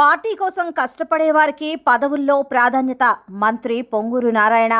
Party కోసం కష్టపడే వారికి పదవుల్లో ప్రాధాన్యత. మంత్రి పొంగూరు నారాయణ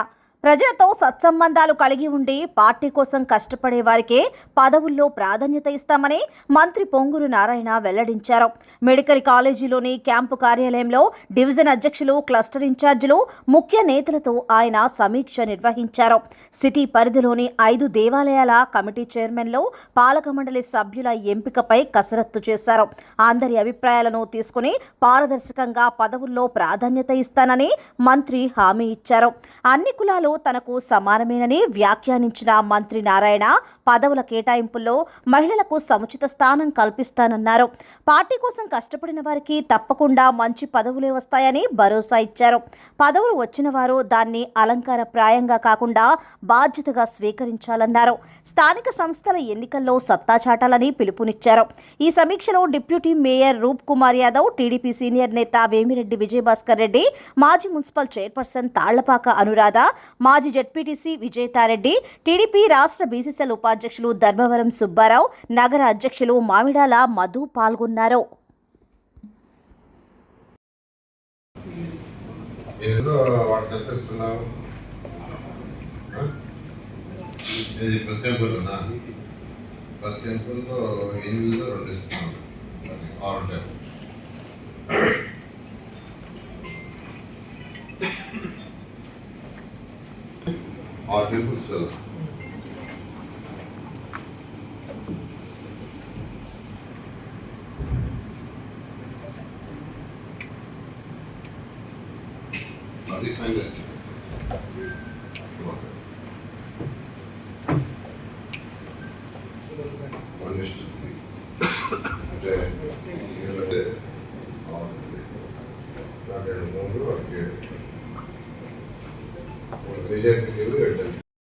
ప్రజలతో సత్సంబంధాలు కలిగి ఉండి పార్టీ కోసం కష్టపడే వారికే పదవుల్లో ప్రాధాన్యత ఇస్తామని మంత్రి పొంగూరు నారాయణ వెల్లడించారు. మెడికల్ కాలేజీలోని క్యాంపు కార్యాలయంలో డివిజన్ అధ్యక్షులు క్లస్టర్ ఇన్ఛార్జీలు ముఖ్య నేతలతో ఆయన సమీక్ష నిర్వహించారు. సిటీ పరిధిలోని ఐదు దేవాలయాల కమిటీ చైర్మన్లు పాలక మండలి సభ్యుల ఎంపికపై కసరత్తు చేశారు. అందరి అభిప్రాయాలను తీసుకుని పారదర్శకంగా పదవుల్లో ప్రాధాన్యత ఇస్తానని మంత్రి హామీ ఇచ్చారు. అన్ని కులాలు తనకు సమానమేనని వ్యాఖ్యానించిన మంత్రి నారాయణ పదవుల కేటాయింపుల్లో మహిళలకు సముచిత స్థానం కల్పిస్తానన్నారు. పార్టీ కోసం కష్టపడిన వారికి తప్పకుండా మంచి పదవులే వస్తాయని భరోసా ఇచ్చారు. పదవులు వచ్చిన వారు దాన్ని అలంకార ప్రాయంగా కాకుండా బాధ్యతగా స్వీకరించాలన్నారు. స్థానిక సంస్థల ఎన్నికల్లో సత్తా చాటాలని పిలుపునిచ్చారు. ఈ సమీక్షలో deputy mayor Roop Kumar Yadav TDP senior నేత వేమిరెడ్డి విజయభాస్కర్ రెడ్డి మాజీ మున్సిపల్ చైర్పర్సన్ తాళ్ళపాక అనురాధ మాజీ జడ్పీటీసీ విజేతారెడ్డి టీడీపీ రాష్ట్ర బీసీసీఎల్ ఉపాధ్యక్షులు ధర్మవరం సుబ్బారావు నగర అధ్యక్షులు మామిడాల మధు పాల్గొన్నారు. ఏదో వాటికి ఇది ఎనిమిదిలో రెండు ఇస్తున్నాను. ఆరు ఆరు టెంపుల్స్ కదా అది ఫైనల్ వన్ త్రీ అంటే వీళ్ళదే రెండు మూడు వాటికి బీజేపీకి ఏడు